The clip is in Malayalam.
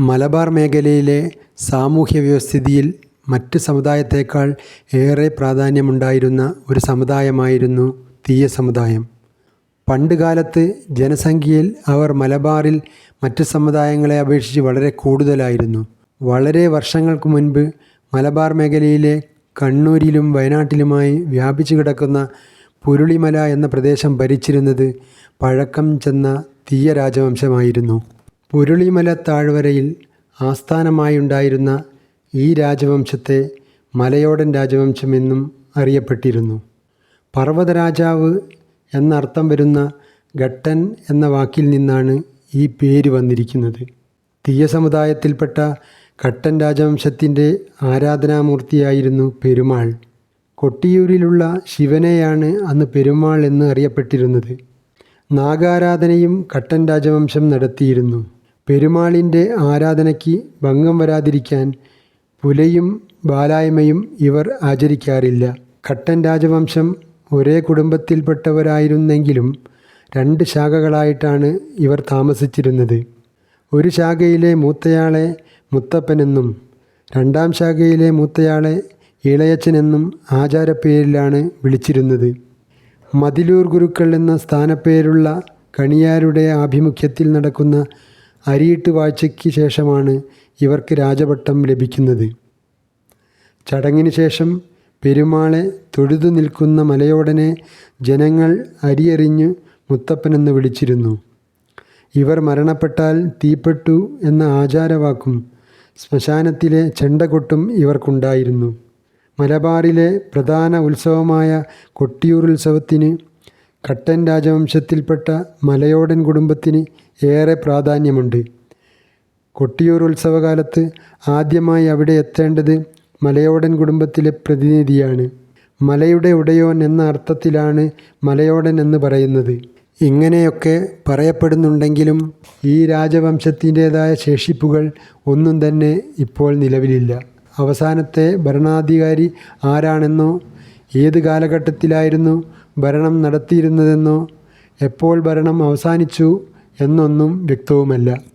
മലബാർ മേഖലയിലെ സാമൂഹ്യ വ്യവസ്ഥിതിയിൽ മറ്റ് സമുദായത്തേക്കാൾ ഏറെ പ്രാധാന്യമുണ്ടായിരുന്ന ഒരു സമുദായമായിരുന്നു തീയ സമുദായം. പണ്ടുകാലത്ത് ജനസംഖ്യയിൽ അവർ മലബാറിൽ മറ്റ് സമുദായങ്ങളെ അപേക്ഷിച്ച് വളരെ കൂടുതലായിരുന്നു. വളരെ വർഷങ്ങൾക്ക് മുൻപ് മലബാർ മേഖലയിലെ കണ്ണൂരിലും വയനാട്ടിലുമായി വ്യാപിച്ചു കിടക്കുന്ന പുരുളിമല എന്ന പ്രദേശം ഭരിച്ചിരുന്നത് പഴക്കം ചെന്ന തീയ രാജവംശമായിരുന്നു. പുരുളിമല താഴ്വരയിൽ ആസ്ഥാനമായുണ്ടായിരുന്ന ഈ രാജവംശത്തെ മലയോടൻ രാജവംശം എന്നും അറിയപ്പെട്ടിരുന്നു. പർവതരാജാവ് എന്നർത്ഥം വരുന്ന ഘട്ടൻ എന്ന വാക്കിൽ നിന്നാണ് ഈ പേര് വന്നിരിക്കുന്നത്. തീയ സമുദായത്തിൽപ്പെട്ട ഘട്ടൻ രാജവംശത്തിന്റെ ആരാധനാമൂർത്തിയായിരുന്നു പെരുമാൾ. കൊട്ടിയൂരിലുള്ള ശിവനെയാണ് അന്ന് പെരുമാൾ എന്ന് അറിയപ്പെട്ടിരുന്നത്. നാഗാരാധനയും ഘട്ടൻ രാജവംശം നടത്തിയിരുന്നു. പെരുമാളിന്റെ ആരാധനയ്ക്ക് ഭംഗം വരാതിരിക്കാൻ പുലയും ബാലായ്മയും ഇവർ ആചരിക്കാറില്ല. ഘട്ടൻ രാജവംശം ഒരേ കുടുംബത്തിൽപ്പെട്ടവരായിരുന്നെങ്കിലും രണ്ട് ശാഖകളായിട്ടാണ് ഇവർ താമസിച്ചിരുന്നത്. ഒരു ശാഖയിലെ മൂത്തയാളെ മുത്തപ്പനെന്നും രണ്ടാം ശാഖയിലെ മൂത്തയാളെ ഇളയച്ചനെന്നും ആചാരപ്പേരിലാണ് വിളിച്ചിരുന്നത്. മതിലൂർ ഗുരുക്കൾ എന്ന സ്ഥാനപ്പേരുള്ള കണിയാരുടെ ആഭിമുഖ്യത്തിൽ നടക്കുന്ന അരിയിട്ട് വാഴ്ചയ്ക്ക് ശേഷമാണ് ഇവർക്ക് രാജപട്ടം ലഭിക്കുന്നത്. ചടങ്ങിന് ശേഷം പെരുമാളെ തൊഴുതു നിൽക്കുന്ന മലയോടനെ ജനങ്ങൾ അരിയെറിഞ്ഞു മുത്തപ്പനെന്ന് വിളിച്ചിരുന്നു. ഇവർ മരണപ്പെട്ടാൽ തീപ്പെട്ടു എന്ന ആചാരവാക്കും ശ്മശാനത്തിലെ ചെണ്ടകൊട്ടും ഇവർക്കുണ്ടായിരുന്നു. മലബാറിലെ പ്രധാന ഉത്സവമായ കൊട്ടിയൂരുത്സവത്തിന് ഘട്ടൻ രാജവംശത്തിൽപ്പെട്ട മലയോടൻ കുടുംബത്തിന് ഏറെ പ്രാധാന്യമുണ്ട്. കൊട്ടിയൂർ ഉത്സവകാലത്ത് ആദ്യമായി അവിടെ എത്തേണ്ടത് മലയോടൻ കുടുംബത്തിലെ പ്രതിനിധിയാണ്. മലയുടെ ഉടയോൻ എന്ന അർത്ഥത്തിലാണ് മലയോടൻ എന്ന് പറയുന്നത്. ഇങ്ങനെയൊക്കെ പറയപ്പെടുന്നുണ്ടെങ്കിലും ഈ രാജവംശത്തിന്റെതായ ശേഷിപ്പുകൾ ഒന്നും തന്നെ ഇപ്പോൾ നിലവിലില്ല. അവസാനത്തെ ഭരണാധികാരി ആരാണെന്നോ ഏത് കാലഘട്ടത്തിലായിരുന്നു ഭരണം നടത്തിയിരുന്നതെന്നോ എപ്പോൾ ഭരണം അവസാനിച്ചു എന്നൊന്നും വ്യക്തവുമല്ല.